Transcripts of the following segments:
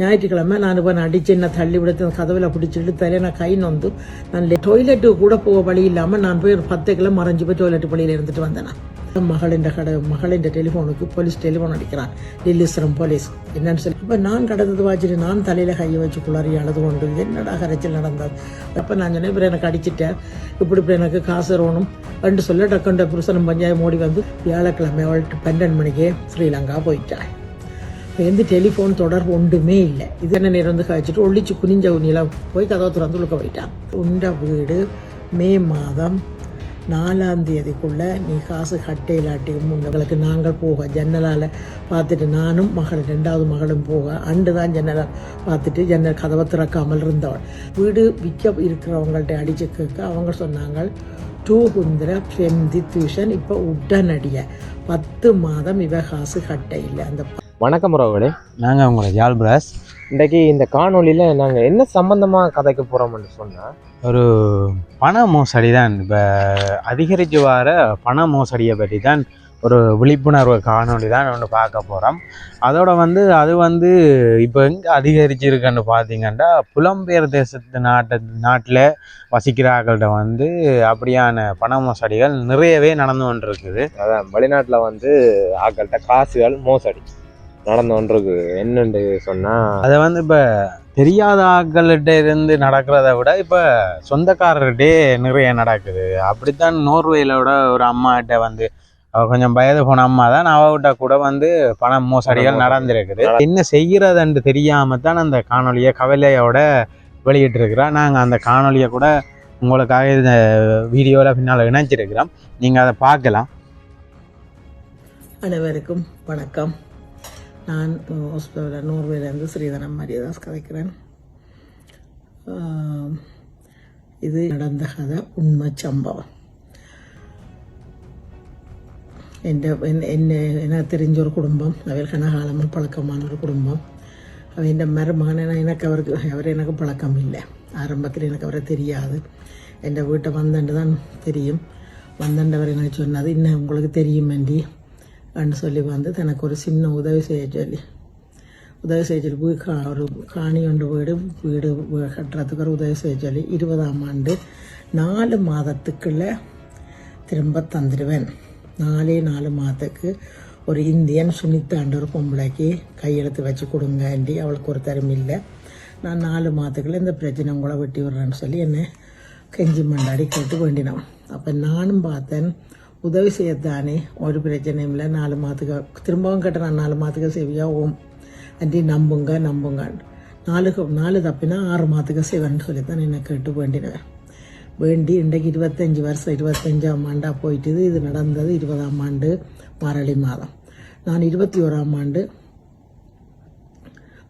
ஞாயிற்றுக்கிழமை நான் இப்போ அடிச்சு என்னை தள்ளி விடுத்து கதவில் பிடிச்சிட்டு தலையை நான் கை நொந்து நான் டொய்லெட்டு கூட போக வழி இல்லாமல் நான் போய் ஒரு பத்து கிலோ மறைஞ்சு போய் டொய்லெட் வழியில் இருந்துட்டு வந்தேன் மகளின் கடை மகளின் டெலிஃபோனுக்கு போலீஸ் டெலிஃபோன் அடிக்கிறான் டில்லிஸ்ரம் போலீஸ் என்னன்னு சொல்லி இப்போ நான் கடந்தது வாச்சிட்டு நான் தலையில் கையை வச்சு குளறி அழுது கொண்டு என்னடா கரைச்சல் நடந்தது அப்போ நான் சொன்னேன் இப்போ எனக்கு அடிச்சிட்டேன் இப்படி இப்படி எனக்கு காசு வரணும் ரெண்டு சொல்ல டக்குண்ட புருஷனும் பஞ்சாயம் ஓடி வந்து வியாழக்கிழமை அவள்கிட்ட பன்னெண்டு மணிக்கே ஸ்ரீலங்கா போயிட்டாள் இப்போ டெலிஃபோன் தொடர்பு ஒன்றுமே இல்லை. இது என்ன நேரம் வந்து கழிச்சிட்டு ஒழிச்சு குனிஞ்ச உண்ணில போய் கதவை திறந்து உழுக்க போயிட்டான் உண்ட வீடு மே மாதம் நாலாம் தேதிக்குள்ள நீ காசு கட்டையிலாட்டி உங்களுக்கு நாங்கள் போக. ஜன்னலால் பார்த்துட்டு நானும் மகள் ரெண்டாவது மகளும் போக. அண்டு தான் ஜன்னலால் பார்த்துட்டு ஜன்னல் கதவை திறக்காமல் இருந்தவள். வீடு விற்க இருக்கிறவங்கள்ட்ட அடிச்சு கேட்க அவங்க சொன்னாங்க டூ குந்திர ஃபெம்தி டியூஷன் இப்போ உடனடிய பத்து மாதம் இவ காசு கட்டை இல்லை. அந்த வணக்கம் உறவுகளே. நாங்கள் உங்களை ஜால் பிரஸ் இன்றைக்கு இந்த காணொளியில் நாங்கள் என்ன சம்பந்தமாக கதைக்க போகிறோம்னு சொன்னால் ஒரு பண மோசடி தான் இப்போ அதிகரித்து வர பண மோசடியை பற்றி தான் ஒரு விழிப்புணர்வு காணொளி தான் ஒன்று பார்க்க போகிறோம் அதோட வந்து அது வந்து இப்போ எங்கே அதிகரிச்சிருக்குன்னு பார்த்தீங்கன்னா புலம்பெயர் தேசத்து நாட்டு நாட்டில் வசிக்கிறார்கள்ட்ட வந்து அப்படியான பண மோசடிகள் நிறையவே நடந்து கொண்டிருக்குது. அதான் வெளிநாட்டில் வந்து ஆக்கள்கிட்ட காசுகள் மோசடி. நடந்து கொண்டிருக்கு என்னன்னு சொன்னால் அதை வந்து இப்போ தெரியாத ஆட்கள்கிட்ட இருந்து நடக்கிறத விட இப்போ சொந்தக்காரர்கிட்டே நிறைய நடக்குது. அப்படித்தான் நோர்வேலோட ஒரு அம்மாகிட்ட வந்து அவ கொஞ்சம் வயது போன அம்மா தான் அவகிட்ட கூட வந்து பண மோசடிகள் நடந்திருக்குது. என்ன செய்கிறதுன்னு தெரியாம தான் அந்த காணொலியை கவலையோட வெளியிட்டிருக்கிறா. நாங்கள் அந்த காணொலியை கூட உங்களுக்காக இந்த வீடியோவில் பின்னால் இணைச்சிருக்கிறோம் நீங்கள் அதை பார்க்கலாம். அனைவருக்கும் வணக்கம். நான் ஹாஸ்பிட்டலில் நூறுவேலேருந்து ஸ்ரீதரன் மரியதாஸ் கதைக்கிறேன் ஆம், இது நடந்த கதை உண்மை சம்பவம் എൻ്റെ എന്നെ எனக்கு தெரிஞ்ச ஒரு குடும்பம் அவர் கனகாலமும் பழக்கமான ஒரு குடும்பம் அவ എൻ്റെ மருமகன் எனக்கு அவருக்கு அவர் எனக்கு பழக்கம் இல்லை ஆரம்பத்தில் எனக்கு அவரை தெரியாது എൻ്റെ வீட்டை வந்தண்டு தான் தெரியும் வந்தண்டவர் எனக்கு சொன்னது இன்னும் உங்களுக்கு தெரியும் ஆண்டி அப்படின்னு சொல்லி வந்து தனக்கு ஒரு சின்ன உதவி செய்ய சொல்லி உதவி செய்ய சொல்லி கா- ஒரு காணி ஒன்று வீடு வீடு கட்டுறதுக்கு ஒரு உதவி செய்ய சொல்லி இருபதாம் ஆண்டு நாலு மாதத்துக்குள்ள திரும்ப தந்துடுவேன் நாலே நாலு மாதத்துக்கு ஒரு இந்தியன் சுனித்தாண்ட ஒரு பொம்பளைக்கு கையெழுத்து வச்சு கொடுங்க ஆண்டி அவளுக்கு ஒரு தரம் இல்லை நான் நாலு மாதத்துக்குள்ள இந்த பிரச்சனை உங்களை வெட்டி விடுறேன்னு சொல்லி என்னை கெஞ்சி மண்டாடி கேட்டு வேண்டினோம் அப்போ நானும் பார்த்தேன் உதவி செய்யத்தானே? ஒரு பிரச்சனையும் இல்லை. நாலு மாதத்துக்கு திரும்பவும் கேட்ட நான் நாலு மாதத்துக்கு செய்வியா? ஓம். ஆண்டி நம்புங்க நம்புங்க. நாலு நாலு தப்பினா ஆறு மாதத்துக்கு செய்வேன்னு சொல்லி தான் என்னை கேட்டு வேண்டினவன் வேண்டி இன்றைக்கு இருபத்தஞ்சி வருஷம் இருபத்தஞ்சாம் ஆண்டாக போயிட்டுது. இது நடந்தது இருபதாம் ஆண்டு மாரளி மாதம். நான் இருபத்தி ஓராம் ஆண்டு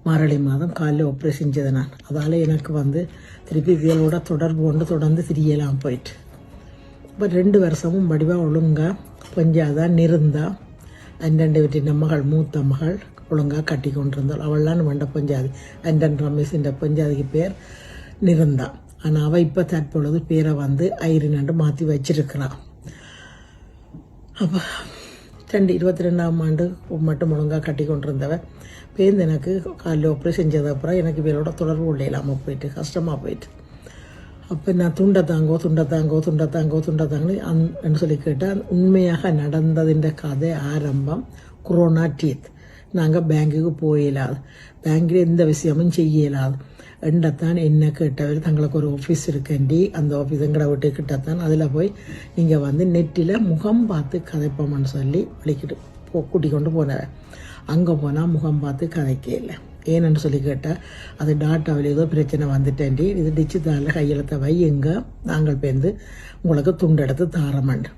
மாரளி மாதம் காலையில் ஆப்ரேஷன் செய்தேன் நான். அதால் எனக்கு வந்து திருப்பி இதோட தொடர்பு கொண்டு தொடர்ந்து திரியலாம் போயிட்டு. இப்போ ரெண்டு வருஷமும் வடிவாக ஒழுங்காக பஞ்சாதான் நிருந்தா. அண்டண்டு வீட்டின் மகள் மூத்த மகள் ஒழுங்காக கட்டி கொண்டிருந்தாள். அவள்லாம் வேண்ட பஞ்சாதி. அண்டன் ரமேஷின்ற இந்த பஞ்சாதிக்கு பேர் நிருந்தா. ஆனால் அவள் இப்போ தற்பொழுது பேரை வந்து ஐரினண்டு மாற்றி வச்சிருக்கிறான் அப்போ ரெண்டு இருபத்தி ரெண்டாம் ஆண்டு மட்டும் ஒழுங்காக கட்டி கொண்டிருந்தவ பேருந்து எனக்கு காலையில் ஆப்ரேஷன் செஞ்சதுக்கப்புறம் அப்புறம் எனக்கு இவரோட தொடர்பு உள்ள இல்லாமல் போயிட்டு கஷ்டமாக போயிட்டு. அப்போ நான் துண்டத்தாங்கோ துண்டத்தாங்கோ துண்டத்தாங்கோ துண்டத்தாங்கன்னு துண்டை தாங்கோ சொல்லி கேட்டால் உண்மையாக நடந்ததின் கதை ஆரம்பம் கொரோனா டீத். நாங்கள் பேங்குக்கு போயிடாது பேங்கில் எந்த விஷயமும் செய்யலாது. எண்டத்தான் என்ன கேட்டவர் தங்களுக்கு ஒரு ஆஃபீஸ் இருக்கண்டி அந்த ஆஃபீஸ் எங்கட விட்டு கிட்டத்தான் அதில் போய் நீங்கள் வந்து நெட்டில் முகம் பார்த்து கதைப்போம்னு சொல்லி விളിக்கிட்டு போ கூட்டி கொண்டு போனவர் அங்கே போனால் முகம் பார்த்து கதைக்க இல்லை. ஏன்னு சொல்லி கேட்டால் அது டாட்டாவில் ஏதோ பிரச்சனை வந்துட்டேன்டி. இது டிஜிட்டலில் கையெழுத்த வையுங்க நாங்கள் பேர்ந்து உங்களுக்கு துண்டு எடுத்து தாரமாண்டு.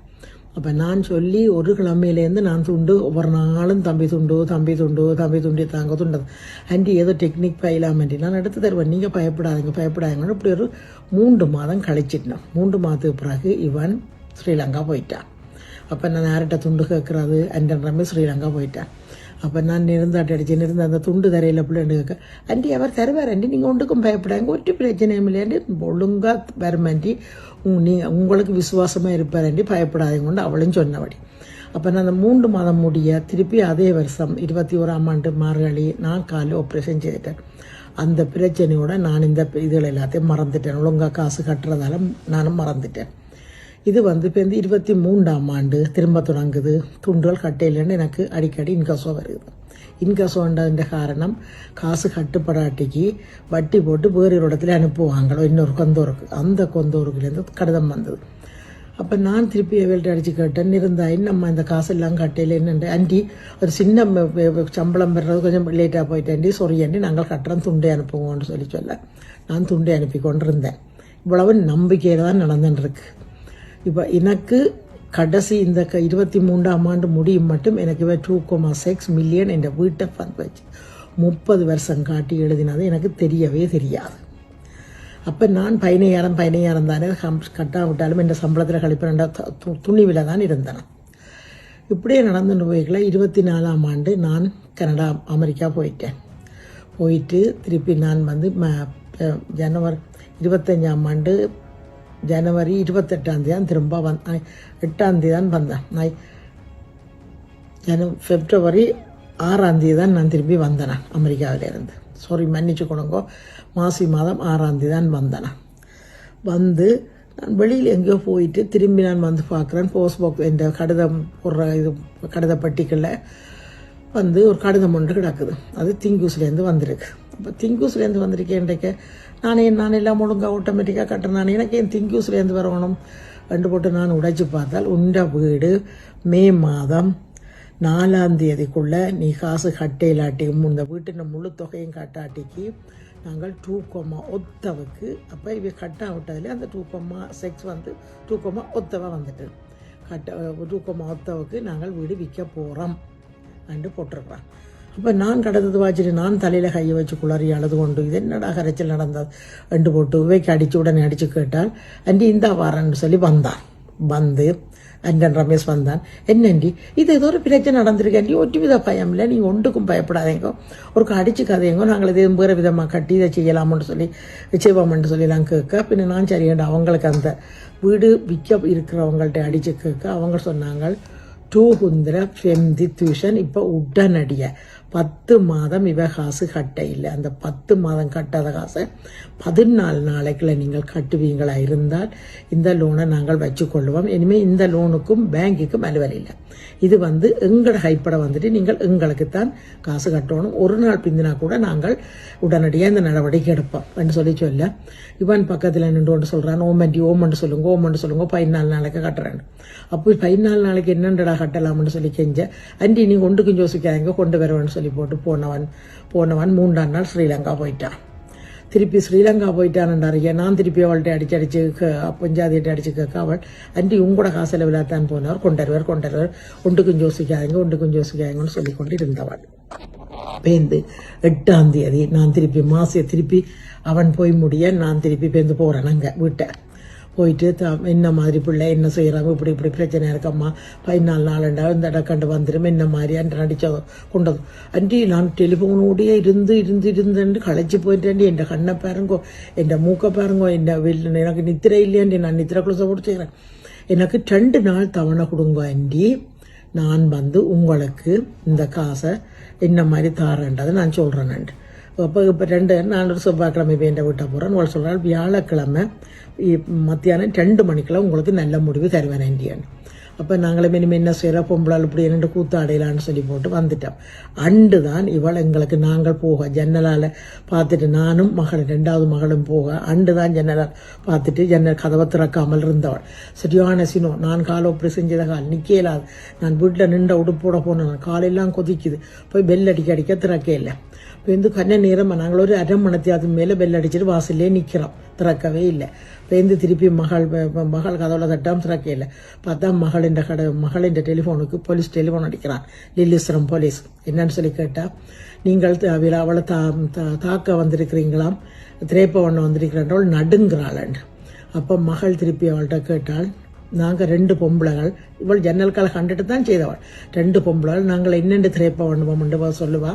அப்போ நான் சொல்லி ஒரு கிழமையிலேருந்து நான் துண்டு ஒவ்வொரு நாளும் தம்பி துண்டு தம்பி துண்டு தம்பி துண்டி தாங்க துண்டது. ஆண்டி ஏதோ டெக்னிக் பயிலாமண்டி. நான் எடுத்து தருவேன். நீங்கள் பயப்படாதீங்க பயப்படாதீங்கன்னு இப்படி ஒரு மூன்று மாதம் கழிச்சிட்டேன் மூன்று மாதத்துக்கு பிறகு இவன் ஸ்ரீலங்கா போயிட்டான் அப்போ நான் யார்கிட்ட துண்டு கேட்குறது அண்டன் ரம்மி ஸ்ரீலங்கா போயிட்டேன் அப்போ நான் நிறந்தாட்டி அடிச்சு நிறந்த அந்த துண்டு தரையில் பிள்ளைண்டு கேட்க ஆண்டி அவர் தருவார் ஆண்டி நீங்கள் ஒன்றுக்கும் பயப்படாங்க ஒற்று பிரச்சனையும் இல்லையாண்டி ஒழுங்காக வரமாண்டி நீங்கள் உங்களுக்கு விசுவாசமாக இருப்பாரண்டி பயப்படாதீங்க கொண்டு அவளும் சொன்னபடி அப்போ நான் அந்த மூன்று மாதம் முடிய திருப்பி அதே வருஷம் இருபத்தி ஓராம் ஆண்டு மார்கழி நான் கால் ஆப்ரேஷன் செய்துட்டேன் அந்த பிரச்சனையோட நான் இந்த இதுகள் எல்லாத்தையும் மறந்துட்டேன் ஒழுங்காக காசு கட்டுறதால நானும் மறந்துட்டேன் இது வந்து இப்போ இந்த இருபத்தி மூன்றாம் ஆண்டு திரும்ப தொடங்குது. துண்டுகள் கட்டையிலேருந்து எனக்கு அடிக்கடி இன்கசோ வருது. இன்கசோன்றதுன்ற காரணம் காசு கட்டுப்படாட்டிக்கு வட்டி போட்டு வேறு ஒரு இடத்துல அனுப்புவாங்களோ இன்னொரு கொந்தோருக்கு. அந்த கொந்தோருக்குலேருந்து கடிதம் வந்தது. அப்போ நான் திருப்பி வேல்ட்டு அடித்து கேட்டேன் இருந்தா நம்ம இந்த காசெல்லாம் கட்டையில் என்னண்டு ஆண்டி ஒரு சின்ன சம்பளம் பெறது கொஞ்சம் லேட்டாக போயிட்டேன்டி. சொரியண்டி நாங்கள் கட்டுறோம் துண்டை அனுப்புவோம்னு சொல்லி சொல்ல. நான் துண்டை அனுப்பி கொண்டிருந்தேன். இவ்வளவு நம்பிக்கையில் தான் நடந்துட்டுருக்கு இப்போ எனக்கு கடைசி இந்த க இருபத்தி மூன்றாம் ஆண்டு முடியும் மட்டும் எனக்கு டூ கோமா சிக்ஸ் மில்லியன் என்ற வீட்டை ஃபண்ட் வச்சு முப்பது வருஷம் காட்டி எழுதினது எனக்கு தெரியவே தெரியாது. அப்போ நான் பதினையாயிரம் பதினையாயிரம் தானே கம்- கட்டாவிட்டாலும் என் சம்பளத்தில் கழிப்பின துணிவில் தான் இருந்தேன். இப்படியே நடந்துட்டு போய்க்கல இருபத்தி நாலாம் ஆண்டு நான் கனடா அமெரிக்கா போயிட்டேன். போயிட்டு திருப்பி நான் வந்து ம- ஜனவரி இருபத்தஞ்சாம் ஆண்டு ஜனவரி இருபத்தெட்டாம் தேதி தான் திரும்ப வந் எட்டாம் தேதி தான் வந்தேன். நான் ஜன பிப்ரவரி ஆறாம் தேதி தான் நான் திரும்பி வந்தேன் அமெரிக்காவிலேருந்து. சாரி மன்னிச்சு கொடுங்கோ. மாசி மாதம் ஆறாம் தேதி தான் வந்தேன் வந்து நான் வெளியில் எங்கேயோ போயிட்டு திரும்பி நான் வந்து பார்க்குறேன். போஸ்ட் பாக்ஸ் என்ற கடிதம் போடுற இது கடித வந்து ஒரு கடிதம் ஒன்று கிடக்குது. அது திங்கூஸ்லேருந்து வந்திருக்கு. இப்போ திங்கூஸ்லேருந்து வந்திருக்கேன்றைக்க நானே நான் எல்லாம் ஒழுங்காக ஆட்டோமேட்டிக்காக கட்டுறேன். எனக்கு என் திங்கூஸ்லேருந்து வரணும். ரெண்டு போட்டு நான் உடைச்சி பார்த்தால் உண்ட வீடு மே மாதம் நாலாம் தேதிக்குள்ள நீ காசு கட்டையிலாட்டியும் இந்த வீட்டின் முழு தொகையும் கட்டாட்டிக்கு நாங்கள் டூ கொம்மா ஒத்தவுக்கு அப்போ இவ கட்டா விட்டதுல அந்த டூ கொம்மா செக்ஸ் வந்து டூ கொம்மா ஒத்தவா வந்துட்டு. கட்ட டூ கொம்மா ஒத்தவுக்கு நாங்கள் வீடு விற்க போகிறோம் அண்டு போட்டிருக்கிறோம் அப்போ நான் கடந்தது வாச்சிட்டு நான் தலையில் கையை வச்சு குளறி அழுது கொண்டு இது என்னடா கரைச்சல் நடந்தது ரெண்டு போட்டு வைக்க அடித்து உடனே அடித்து கேட்டால் அண்டி இந்த வாரன்னு சொல்லி வந்தான். வந்து அண்டன் ரமேஷ் வந்தான். என்னண்டி இது ஏதோ ஒரு பிரச்சனை நடந்திருக்கேன் ஒற்று வித பயம் இல்லை நீங்கள் ஒன்றுக்கும் பயப்படாதீங்க. ஒரு அடிச்சு கதையங்கோ நாங்கள் இது வேறு விதமாக கட்டி இதை செய்யலாமுன்னு சொல்லி செய்வோம்னு சொல்லலாம் கேட்க பின்ன நான் சரியாண்டு அவங்களுக்கு அந்த வீடு விற்க இருக்கிறவங்கள்ட்ட அடித்து கேட்க அவங்க சொன்னாங்க டூ ஹுந்திர ஃபெம்தி டியூஷன் இப்போ உடனடிய. பத்து மாதம் இவ காசு கட்ட இல்லை. அந்த பத்து மாதம் கட்டாத காசை பதினாலு நாளைக்குள்ள நீங்கள் கட்டுவீங்களா இருந்தால் இந்த லோனை நாங்கள் வச்சுக்கொள்வோம் இனிமேல் இந்த லோனுக்கும் பேங்குக்கும் அலுவல் இல்லை. இது வந்து எங்களோட ஹைப்பட வந்துட்டு நீங்கள் எங்களுக்கு தான் காசு கட்டணும். ஒரு நாள் பிந்தினா கூட நாங்கள் உடனடியாக இந்த நடவடிக்கை எடுப்போம் என்று சொல்லி சொல்ல. இவன் பக்கத்தில் நின்று ஒன்று சொல்கிறான் ஓமண்டி ஓமண்டு சொல்லுங்க ஓமண்டு சொல்லுங்க பதினாலு நாளைக்கு கட்டுறேன். அப்போ பதினாலு நாளைக்கு என்னென்றடா கட்டலாம்னு சொல்லி செஞ்ச அண்டி நீ ஒன்றுக்கும் யோசிக்காதீங்க கொண்டு வருவேன்னு சொல்லி போட்டு போனவன் போனவன் மூன்றாம் நாள் ஸ்ரீலங்கா போயிட்டான். திருப்பி ஸ்ரீலங்கா போயிட்டான்டாரியா நான் திருப்பி அவள்கிட்ட அடிச்சு அடிச்சு பஞ்சாதிட்ட அடிச்சு கேட்க அவள் அண்டி உங்களோட காசில் விழாத்தான் போனவர் கொண்டருவர் கொண்டருவர் ஒன்றுக்கும் யோசிக்காதீங்க ஒன்றுக்கும் யோசிக்காதீங்கன்னு சொல்லி கொண்டு இருந்தவள். பேந்து எட்டாம் தேதி நான் திருப்பி மாசிய திருப்பி அவன் போய் முடிய நான் திருப்பி பேந்து போகிறேன் அங்கே வீட்டை. போயிட்டு த என்ன மாதிரி பிள்ளை என்ன செய்கிறாங்க இப்படி இப்படி பிரச்சனை இருக்கம்மா பதினாலு நாளுண்டா இந்த இடக்கண்டு வந்துடும் என்ன மாதிரி அன்று நடிச்ச கொண்டது அண்டி நான் டெலிஃபோனோடையே இருந்து இருந்து இருந்து களைச்சி போயிட்டேன்டி என் கண்ணை பாருங்கோ என் மூக்கை பாருங்கோ என் எனக்கு நித்திரை இல்லையாண்டி நான் நித்திரை குளிச பிடிச்சிக்கிறேன் எனக்கு ரெண்டு நாள் தவணை கொடுங்க ஆண்டி நான் வந்து உங்களுக்கு இந்த காசை என்ன மாதிரி தாரேன்றதை நான் சொல்கிறேன் இப்போ இப்போ ரெண்டு நான் ஒரு செவ்வாய்க்கிழமை வேண்ட வீட்டை போகிறேன் அவள் சொல்கிறாள் வியாழக்கிழமை மத்தியானம் ரெண்டு மணிக்கெல்லாம் உங்களுக்கு நல்ல முடிவு தருவேன் இந்தியன். அப்போ நாங்களும் இனிமேல் என்ன செய்கிறோம் பொம்பளால் இப்படி என்னென்று கூத்தாடையிலான்னு சொல்லி போட்டு வந்துட்டோம். அண்டு தான் இவள் எங்களுக்கு நாங்கள் போக ஜன்னலால் பார்த்துட்டு நானும் மகளும் ரெண்டாவது மகளும் போக அண்டு தான் ஜன்னலால் பார்த்துட்டு ஜன்னல் கதவை திறக்காமல் இருந்தவள். சரியான சினோ நான் காலை இப்படி செஞ்சத கால். நிற்கலாது நான் வீட்டில் நின்ற உடுப்போட போனேன் காலெல்லாம் கொதிக்குது. போய் பெல் அடிக்க அடிக்க திறக்கே இல்லை. இப்போ வந்து கண்ண நேரமாக நாங்கள் ஒரு அரை அது மேலே பெல் அடிச்சிட்டு வாசல்லே நிற்கிறோம் திறக்கவே இல்லை. பேருந்து திருப்பி மகள் மகள் கதவுல தட்டாம திறக்க இல்லை. பார்த்தா மகளின் கடை மகளின் டெலிஃபோனுக்கு போலீஸ் டெலிஃபோன் அடிக்கிறான். லில்லிஸ்வரம் போலீஸ் என்னன்னு சொல்லி கேட்டால் நீங்கள் த- அவளை அவளை தா தா- தாக்க வந்திருக்கிறீங்களாம் திரைப்ப ஒன்று நடுங்கிறாள் அப்போ மகள் திருப்பி அவள்கிட்ட கேட்டால் நாங்கள் ரெண்டு பொம்பளைகள் இவள் ஜன்னல்கால் கண்டுட்டு தான் செய்தவள். ரெண்டு பொம்பளால் நாங்கள் என்னென்று திரைப்ப வேண்டுமோம்னு சொல்லுவா.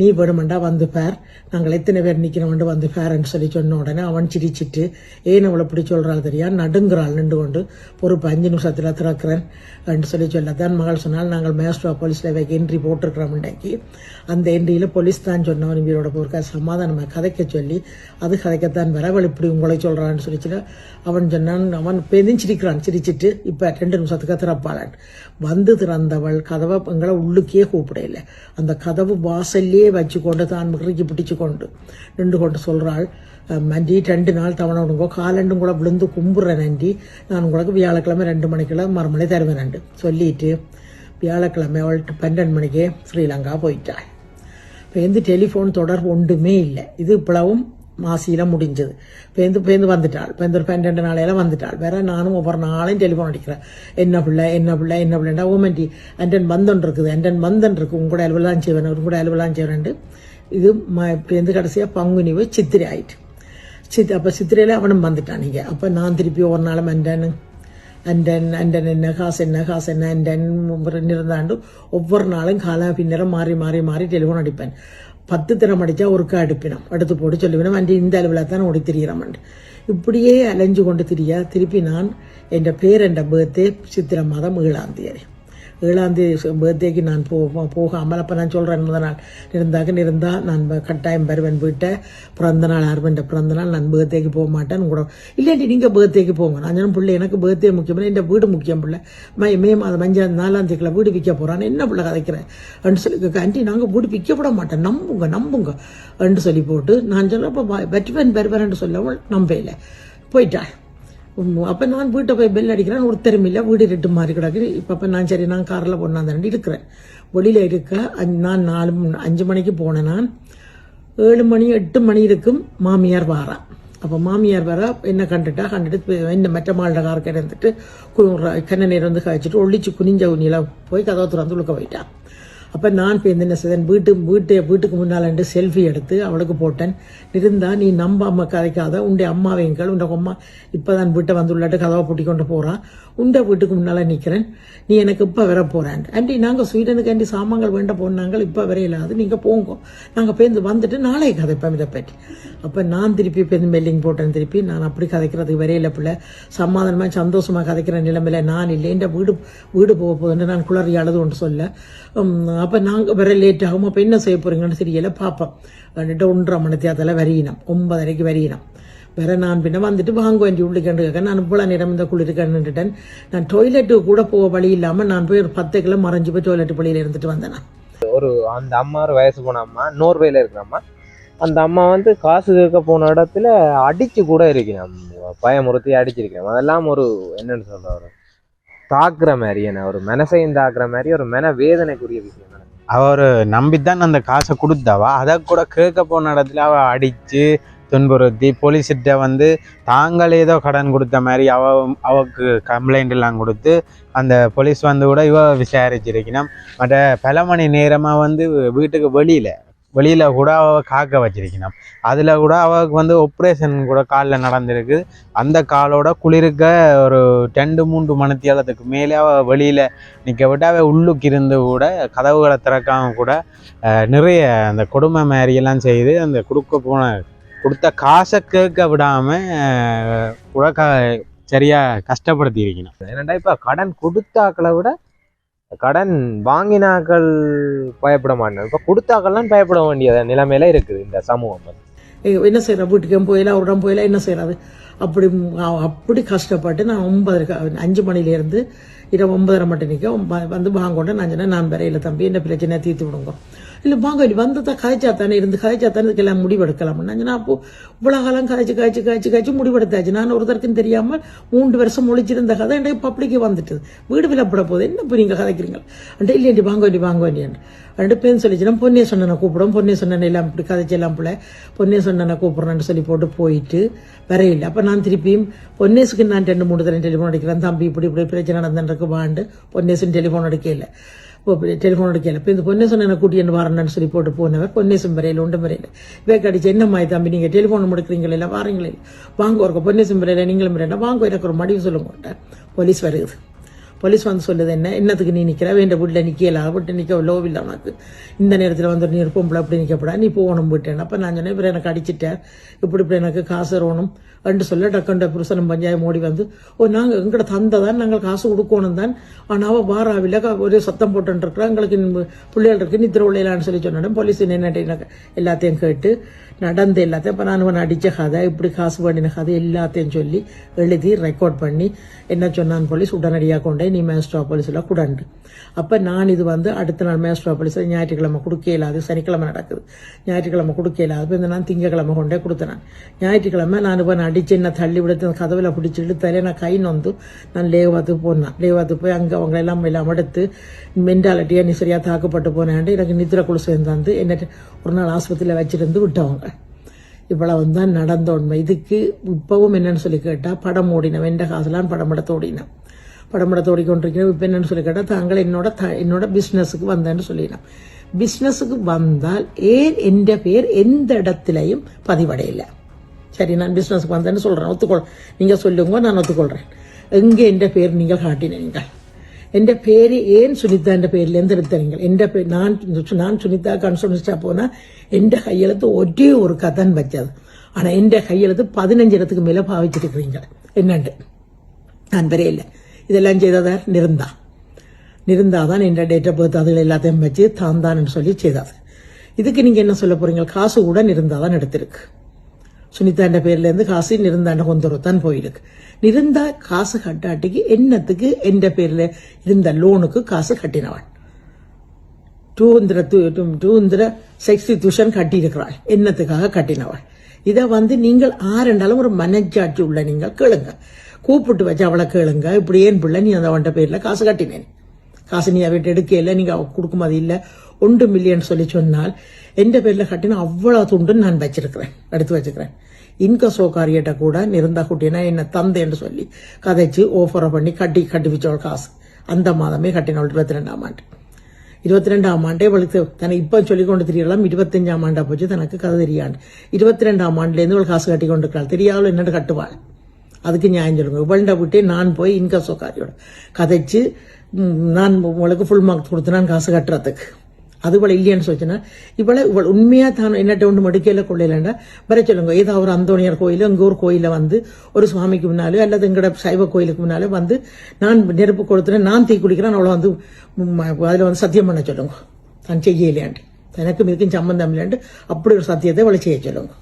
நீ வேணுமெண்டா வந்து பார். நாங்கள் எத்தனை பேர் நிற்கிறோம்னு வந்து பாருன்னு சொல்லி சொன்ன உடனே அவன் சிரிச்சிட்டு ஏன் அவளை இப்படி சொல்கிறாள் தெரியா? நடுங்கிறாள் நின்று கொண்டு. பொறுப்பு அஞ்சு நிமிஷத்தில் திறக்கிறேன் என்று சொல்லி சொல்லத்தான் மகள் சொன்னால் நாங்கள் மேஸ்ட்ரா போலீஸில் வைக்க என்ட்ரி போட்டிருக்கிறோம் இன்றைக்கு. அந்த என்ட்ரியில் போலீஸ் தான் சொன்னவன் இவரோட போருக்கா சமாதானமாக கதைக்க சொல்லி அது கதைக்கத்தான் வர. அவள் இப்படி உங்களை சொல்கிறான்னு சொல்லிச்சுல அவன் சொன்னான். அவன் பேருந்து சிரிக்கிறான் சிரிச்சிட்டு இப்போ ரெண்டு நிமிஷத்துக்கு திறப்பாளான் வந்து திறந்தவள் கதவை எங்களை உள்ளுக்கே கூப்பிடையில அந்த கதவு வாசல்லே வச்சு கொண்டு தான் மிருகி பிடிச்சு கொண்டு நின்று கொண்டு சொல்கிறாள் மண்டி ரெண்டு நாள் தவணை விடுங்கோ. காலண்டும் கூட விழுந்து கும்புறேன் நன்றி நான் உங்களுக்கு வியாழக்கிழமை ரெண்டு மணிக்கெல்லாம் மறுமணி தருவேன் நண்டு. சொல்லிட்டு வியாழக்கிழமை அவள்கிட்ட பன்னெண்டு மணிக்கே ஸ்ரீலங்கா போயிட்டாள். இப்போ எந்த டெலிஃபோன் தொடர்பு ஒன்றுமே இல்லை. இது இப்பளவும் மாசியில் முடிஞ்சது பேருந்து பேருந்து வந்துட்டாள் பேருந்து ஒரு பன்னெண்டு நாளையில வந்துட்டாள் வேற நானும் ஒவ்வொரு நாளையும் டெலிஃபோன் அடிக்கிறேன் என்ன பிள்ளை என்ன பிள்ளை என்ன பிள்ளைண்டா ஓமன்டி அண்டன் மந்தன் இருக்குது அண்டன் மந்தன் இருக்கு உங்களோட அலுவலாம் செய்வேன் உங்களோட அலுவலாம் செய்வேன் இது பேருந்து கடைசியாக பங்குனி போய் சித்திரை ஆயிட்டு சித் அப்போ சித்திரையில் அவனும் வந்துட்டான் நீங்கள் அப்போ நான் திருப்பி ஒரு நாளும் அண்டன் அண்டன் அண்டன் என்ன காசு என்ன காசு என்ன அண்டன் இருந்தாண்டு ஒவ்வொரு நாளும் கால பின்னரம் மாறி மாறி மாறி டெலிஃபோன் அடிப்பேன் பத்து தினம் அடித்தா ஒருக்கா அடுப்பினம் அடுத்து போட்டு சொல்லிவிடும். வண்டி இந்த அளவில் தான் ஓடி திரியிறமண்டு இப்படியே அலைஞ்சு கொண்டு திரியா. திருப்பி நான் என் பேர் என்ற பேர்த்தே சித்திர மாதம் ஏழாம் தேதி. ஏழாம் தேதி பர்த்டேக்கு நான் போ போகாமல் அப்போ நான் சொல்கிறேன் முதல் நாள் இருந்தாக்க இருந்தால் நான் கட்டாயம் வருவேன் வீட்டை. பிறந்த நாள் அரவன் பிறந்த நாள் நான் பர்த்டேக்கு போக மாட்டேன். கூட இல்லாட்டி நீங்கள் பர்த்டேக்கு போங்க. நான் சொன்ன பிள்ளை எனக்கு பர்த்டே முக்கியம் இல்லை. என் வீடு முக்கியம் பிள்ளை. மே மே மாதம் அஞ்சாம் நாலாம் தேதியில் வீடு விற்க போகிறான் என்ன பிள்ளை கதைக்கிறேன்? என்று சொல்லி ஆண்டி நாங்கள் வீடு விற்க விட மாட்டேன் நம்புங்க நம்புங்க. என்று சொல்லி போட்டு நான் சொல்ல அப்போ வெட்டுவேன் என்று சொல்லவும் நம்பையில் போயிட்டாள். அப்போ நான் வீட்டை போய் பெல் அடிக்கிறேன் ஒருத்தரும் இல்லை வீடு ரெட்டு மாறி கிடக்கு. இப்போ அப்போ நான் சரி நான் காரில் கொண்டாந்து இருக்கிறேன். வெளியில் இருக்க நான் நாலு அஞ்சு மணிக்கு போனேன் நான். ஏழு மணி எட்டு மணி இருக்கும் மாமியார் வாரா. அப்போ மாமியார் வர என்ன கண்டுட்டா கண்டுட்டு என்ன மற்ற மாளிட காருக்கு இருந்துட்டு கண்ண நேரம் வந்து காய்ச்சிட்டு ஒழிச்சு குனிஞ்ச உனியில் போய் கதவை திறந்து உழுக்க போயிட்டான் அப்போ நான் இப்போ என்ன செய்தேன்? வீட்டு வீட்டு வீட்டுக்கு முன்னால் ரெண்டு செல்ஃபி எடுத்து அவளுக்கு போட்டேன். இருந்தால் நீ நம்பாம கதைக்காத. உன்டைய அம்மாவைங்கள் உண்ட அம்மா இப்போ தான் வீட்டை வந்து உள்ளாட்டு கதவை பூட்டி கொண்டு போகிறான் உண்ட வீட்டுக்கு முன்னால் நிற்கிறேன் நீ எனக்கு இப்போ வர போகிறேன் ஆண்டி நாங்கள் ஸ்வீடனுக்கு ஆண்டி சாமான்கள் வேண்ட போனாங்கள் இப்போ வரையிலாது நீங்கள் போங்க. நாங்கள் பேருந்து வந்துட்டு நாளைக்கு கதைப்போம் இதை பற்றி. அப்போ நான் திருப்பி பேருந்து மெல்லிங் போட்டேன் திருப்பி. நான் அப்படி கதைக்கிறதுக்கு வரையில பிள்ளை. சமாதானமாக சந்தோஷமாக கதைக்கிற நிலைமையில நான் இல்லை. என்ற வீடு வீடு போக போகுதுன்னு நான் குளறி அழுது ஒன்று சொல்ல. அப்போ நாங்கள் வர லேட் ஆகும் அப்போ என்ன செய்ய போகிறீங்கன்னு தெரியல பார்ப்போம் வந்துட்டு ஒன்றரை மணி தேர்தலில் வரையினோம். ஒன்பதரைக்கு வரையினோம். வேற நான் பின்ன வந்துட்டு வாங்க வேண்டி உள்ளுக்கண்டு கேட்க நான் இவ்வளோ நேரம் இந்த குளிருக்கன்னுட்டேன் நான் டொய்லெட்டுக்கு கூட போக வழி இல்லாமல் நான் போய் ஒரு பத்து கிலோ மறைஞ்சு போய் டொய்லெட் பள்ளியில் இருந்துட்டு வந்தேன் ஒரு அந்த அம்மா ஒரு வயசு போன அம்மா நோர்வேல இருக்கிற அம்மா. அந்த அம்மா வந்து காசு கேட்க போன இடத்துல அடிச்சு கூட இருக்கிறேன். பயமுறுத்தி அடிச்சிருக்கிறேன். அதெல்லாம் ஒரு என்னன்னு சொல்ற ஒரு தாக்குற மாதிரி என்ன ஒரு மனசையும் தாக்குற மாதிரி ஒரு மன வேதனைக்குரிய விஷயம். அவர் அவ நம்பித்தான் அந்த காசை கொடுத்தாவா? அதை கூட கேட்க போன இடத்துல அவ அடித்து துன்புறுத்தி போலீஸ்கிட்ட வந்து தாங்கள் ஏதோ கடன் கொடுத்த மாதிரி அவ அவக்கு கம்ப்ளைண்ட் எல்லாம் கொடுத்து அந்த போலீஸ் வந்து கூட இவ விசாரிச்சிருக்கணும். மற்ற பல மணி நேரமாக வந்து வீட்டுக்கு வெளியில் வெளியில் கூட அவள் காக்க வச்சிருக்கணும். அதில் கூட அவளுக்கு வந்து ஆப்ரேஷன் கூட காலில் நடந்திருக்கு. அந்த காலோட குளிர்க்க ஒரு ரெண்டு மூன்று மணித்தியாலத்துக்கு மேலே அவள் வெளியில் நிற்க விட்டு அவள் உள்ளுக்கு இருந்து கூட கதவுகளை திறக்காம கூட நிறைய அந்த கொடுமை மாதிரியெல்லாம் செய்து அந்த கொடுக்க போன கொடுத்த காசை கேட்க விடாமல் கூட க சரியாக கஷ்டப்படுத்தி இருக்கணும். என்னடா இப்போ கடன் கொடுத்தாக்களை விட கடன் வாங்கினாக்கள் பயப்பட மாட்டேன் இப்ப கொடுத்தாக்கள்லாம் பயப்பட வேண்டிய நிலைமையில இருக்குது இந்த சமூகம். என்ன செய்யற வீட்டுக்கு போயில ஒரு இடம் போயில என்ன செய்யறது? அப்படி அப்படி கஷ்டப்பட்டு நான் ஒன்பதரை அஞ்சு மணிலேருந்து இரவு ஒன்பதரை மட்டும் நிற்க வந்து வாங்கொண்டு நான் சொன்னேன் நான் வரையில தம்பி என்ன பிரச்சனையை தீர்த்து விடுங்க. இல்லை வாங்க நீ வந்ததா காய்ச்சா தானே இருந்து காய்ச்சா தானே இதுக்கெல்லாம் முடிவெடுக்கலாம் நான் அப்போ இவ்வளோ காலம் காய்ச்சி காய்ச்சி காய்ச்சி காய்ச்சி முடிவெடுத்தாச்சு. நான் ஒருத்தருக்கும் தெரியாமல் மூன்று வருஷம் ஒழிச்சிருந்த கதை எனக்கு பப்ளிக்கு வந்துட்டு வீடு விலப்பட போகுது. என்ன இப்போ நீங்கள் கதைக்கிறீங்க? அண்டே இல்லையாண்டி வாங்க வேண்டி வாங்க வேண்டியாண்டு ரெண்டு பேரும் சொல்லிச்சுனா பொன்னே சொன்னனை கூப்பிடும் பொன்னே சொன்னனை எல்லாம் இப்படி கதைச்சு எல்லாம் பிள்ளை பொன்னே சொன்னனை கூப்பிட்றேன்னு சொல்லி போட்டு போயிட்டு வரையில்லை அப்போ நான் திருப்பியும் பொன்னேசுக்கு நான் ரெண்டு மூணு தடவை டெலிஃபோன் அடிக்கிறேன். தம்பி இப்படி இப்படி பிரச்சனை நடந்துருக்கு வாண்டு. பொன்னேசுன்னு டெலிஃபோன் அடிக்கல டெலிஃபோன் அடிக்கல. இப்போ இந்த பொன்னேசன் என்ன கூட்டிட்டு வரேன்னு சொல்லி போட்டு போனவர். பொன்னேசன் வரையில் உண்டு வரையில் வேக்க அடிச்சு என்ன மாதிரி தம்பி நீங்கள் டெலிஃபோன் முடுக்கிறீங்களா இல்லை வாரீங்களே? வாங்க ஒரு பொன்னேசன் வரையில் நீங்களும் வரையில வாங்க எனக்கு ஒரு மடிவு சொல்லுங்க போலீஸ் வருது. போலீஸ் வந்து சொல்லுது என்ன? என்னத்துக்கு நீ நிற்கிற வேண்ட வீட்டில் நிற்கல விட்டு நிற்க லோவில்லை உனக்கு. இந்த நேரத்தில் வந்து நீ ஒரு பொம்பளை அப்படி நிற்கப்படா நீ போகணும் போயிட்டேன் அப்போ நான் சொன்னேன் இவர் எனக்கு அடிச்சிட்டேன் இப்படி இப்படி எனக்கு காசு வரணும் ரெண்டு சொல்ல டக்குண்ட புருஷனும் பஞ்சாயம் மோடி வந்து ஓ நாங்கள் எங்கட தந்ததான். நாங்கள் காசு கொடுக்கணும் தான். ஆனால் அவள் வாராவில்ல ஒரே சத்தம் போட்டுருக்குறா எங்களுக்கு பிள்ளைகள் இருக்கு. நித்திர உள்ளலான்னு சொல்லி சொன்னேன் போலீஸ் என்ன எனக்கு எல்லாத்தையும் கேட்டு நடந்த எல்லாத்தையும். இப்போ நான் உன்னை அடித்த கதை இப்படி காசு பண்ணின கதை எல்லாத்தையும் சொல்லி எழுதி ரெக்கார்ட் பண்ணி என்ன சொன்னான் போலீஸ் உடனடியாக கொண்டே நீ மேஸ்ட்ரா போலீஸில் குடண்டு அப்போ நான் இது வந்து அடுத்த நாள் மேஸ்ட்ரா போலீஸில் ஞாயிற்றுக்கிழமை கொடுக்க இயலாது சனிக்கிழமை நடக்குது. ஞாயிற்றுக்கிழமை கொடுக்க இயலாது இப்போ இந்த நான் திங்கக்கிழமை கொண்டே கொடுத்தேன் ஞாயிற்றுக்கிழமை நான் இப்போ நான் அடிச்சு என்ன தள்ளி விடுத்து கதவில் பிடிச்சி இழுத்தாலே நான் கை நொந்து நான் லேவாத்துக்கு போனேன். லேவாத்துக்கு போய் அங்கே அவங்க எல்லாம் எல்லாம் எடுத்து மென்டாலிட்டியாக நீ சரியாக தாக்கப்பட்டு போனேன்ட்டு எனக்கு நித்திர குழு சேர்ந்து என்ன ஒரு நாள் ஆஸ்பத்திரியில் வச்சுருந்து விட்டவங்க. இவ்வளவு தான் நடந்த உண்மை இதுக்கு இப்பவும் என்னன்னு சொல்லி கேட்டால் படம் ஓடினவன் எந்த காசுலாம் படம் எடுத்து ஓடினேன். படம் எடுத்து ஓடிக்கொண்டிருக்கிறேன் இப்போ என்னன்னு சொல்லி கேட்டால் தாங்கள் என்னோட த என்னோட பிஸ்னஸுக்கு வந்தேன்னு சொல்லினேன். பிஸ்னஸுக்கு வந்தால் ஏன் எந்த பேர் எந்த இடத்துலையும் பதிவடையில. சரி நான் பிஸ்னஸுக்கு வந்தேன்னு சொல்கிறேன் ஒத்துக்கொள். நீங்கள் சொல்லுங்க நான் ஒத்துக்கொள்கிறேன் எங்கே எந்த பேர் நீங்கள் காட்டினீங்கள் എൻ്റെ പേര് ഏൻ സുനിത എൻ്റെ പേരിൽ എന്തെടുത്തനെങ്കിൽ എൻ്റെ ഞാൻ ഞാൻ സുനിത കൺസോണിസ്റ്റാ പോന്നാൽ എൻ്റെ കയ്യെഴുത്ത് ഒരേ ஒரு கதான் வச்சது ஆனால் എൻ്റെ കയ്യെഴുത്ത് പതിനഞ്ചിടത്തുക്ക് மேலே பாவிச்சிருக்கிறீங்க என்னண்டு நான் வரையில்லை இதெல்லாம் செய்ததா நிருந்தா நிருந்தா தான் என் டேட் ஆஃப் பர்த் அதுகள் எல்லாத்தையும் வச்சு தான் தான்னு சொல்லி செய்தாது இதுக்கு நீங்கள் என்ன சொல்ல போகிறீங்க காசு கூட நிருந்தா தான் எடுத்திருக்கு சுனிதாண்ட பேர்ல இருந்து காசு நிருந்தாண்ட கொந்தரத்தான் போயிருக்கு. நிருந்தா காசு கட்டாட்டிக்கு என்னத்துக்கு எந்த பேர்ல இருந்த லோனுக்கு காசு கட்டினவன் டூந்திர டூந்திர சிக்ஸ்டி தௌசண்ட் கட்டியிருக்கிறாள். என்னத்துக்காக கட்டினவள்? இதை வந்து நீங்கள் ஆரெண்டாலும் ஒரு மனச்சாட்சி உள்ள நீங்கள் கேளுங்க. கூப்பிட்டு வச்சு அவளை கேளுங்க. இப்படி ஏன் பிள்ளை? நீ அந்த அவன்கிட்ட பேர்ல காசு கட்டினேன். காசு நீ அவட்ட எடுக்கல. நீங்க அவ கொடுக்கும்போது இல்லை. ஒன்று மில்லியன் சொல்லி சொன்னால் எந்த பேரில் கட்டின அவ்வளோ துண்டு நான் வச்சிருக்கிறேன் எடுத்து வச்சுக்கிறேன் இன்க சோகாரியிட்ட கூட நிருந்தா குட்டினா என்ன தந்தேன்னு சொல்லி கதைச்சு ஓஃபரை பண்ணி கட்டி கட்டி வச்சவள் காசு. அந்த மாதமே கட்டினவள் இருபத்தி ரெண்டாம் ஆண்டு. இருபத்தி ரெண்டாம் ஆண்டே இவளுக்கு தனக்கு இப்போ சொல்லி கொண்டு தெரியலாம் இருபத்தஞ்சாம் ஆண்டா போச்சு தனக்கு கதை தெரியாது. இருபத்தி ரெண்டாம் ஆண்டுலேருந்து இவள் காசு கட்டி கொண்டு இருக்கிறாள் தெரியாமல் என்னென்னு கட்டுவாள். அதுக்கு நியாயம் சொல்லுங்க. இவள்கிட்ட விட்டே நான் போய் இன்கம் சோக்காரியோட கதைச்சு நான் உங்களுக்கு ஃபுல் மார்க் கொடுத்து நான் காசு கட்டுறதுக்கு. அது இவளை இல்லையான்னு சொல்லிச்சுன்னா இவளை இவள் உண்மையா தான் என்னட்ட ஒன்று மடிக்கையில் கொள்ளையிலண்டா வர சொல்லுங்க. ஏதோ ஒரு அந்தோணியார் கோயில் எங்கள் ஊர் கோயிலில் வந்து ஒரு சுவாமிக்கு முன்னாலே அல்லது எங்கட சைவ கோயிலுக்கு முன்னாலே வந்து நான் நெருப்பு கொடுத்துறேன் நான் தீ குளிக்கிறேன் அவளை வந்து அதில் வந்து சத்தியம் பண்ண சொல்லுங்க. தான் செய்யலையாண்டு எனக்கும் இதுக்கும் சம்பந்தம் இல்லையாண்டு அப்படி ஒரு சத்தியத்தை இவளை செய்ய சொல்லுங்க.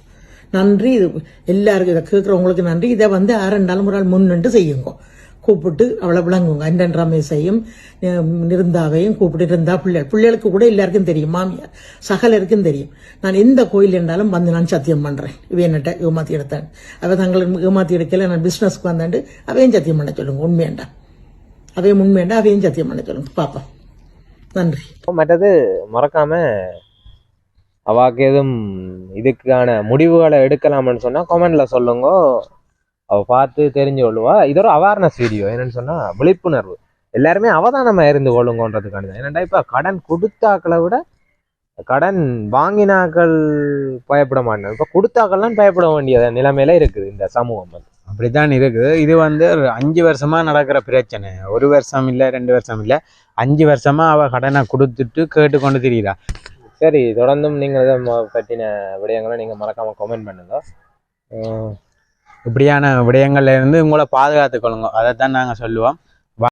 நன்றி இது எல்லாருக்கும் இதை கேட்குறவங்களுக்கு நன்றி. இதை வந்து ஆரெண்டாலும் ஒரு நாள் முன்னின்று செய்யுங்க. கூப்பிட்டு அவளை விளங்குங்க. அண்டன் ரமேஷையும் இருந்தாவையும் நிருந்தாவையும் கூப்பிட்டு இருந்தா பிள்ளை. பிள்ளைகளுக்கு கூட எல்லாருக்கும் தெரியும். மாமியார் சகலருக்கும் தெரியும். நான் எந்த கோயில் என்றாலும் வந்து நான் சத்தியம் பண்றேன். இவ என்னட்ட ஏமாத்தி எடுத்தேன் அவ தங்களை ஏமாத்தி எடுக்கல. நான் பிசினஸ்க்கு வந்தாண்டு அவையும் சத்தியம் பண்ண சொல்லுங்க. உண்மையாண்டா. அவையும் உண்மையாண்டா அவையும் சத்தியம் பண்ண சொல்லுங்க. பாப்பா நன்றி. மற்றது மறக்காம அவாக்கு எதுவும் இதுக்கான முடிவுகளை எடுக்கலாம்னு சொன்னா கமெண்ட்ல சொல்லுங்க. அவ பார்த்து தெரிஞ்சு கொள்ளுவா. இது ஒரு அவேர்னஸ் வீடியோ என்னன்னு சொன்னா விழிப்புணர்வு. எல்லாருமே அவதானமா இருந்து கொள்ளுங்கன்றதுக்கான தான் ஏன்னாண்டா இப்ப கடன் கொடுத்தாக்களை விட கடன் வாங்கினாக்கள் பயப்பட மாட்டேன் இப்ப கொடுத்தாக்கள்லாம் பயப்பட வேண்டிய நிலைமையில இருக்குது இந்த சமூகம் வந்து. அப்படித்தான் இருக்குது. இது வந்து ஒரு அஞ்சு வருஷமா நடக்கிற பிரச்சனை. ஒரு வருஷம் இல்லை ரெண்டு வருஷம் இல்லை. அஞ்சு வருஷமா அவ கடனை கொடுத்துட்டு கேட்டுக்கொண்டு திரியுறா. சரி தொடர்ந்தும் நீங்க இதை பற்றின விடயங்களை நீங்க மறக்காம கமெண்ட் பண்ணுங்க. இப்படியான விடயங்கள்லேருந்து உங்களை பாதுகாத்துக் கொள்ளுங்க அதைத்தான் நாங்கள் சொல்லுவோம்.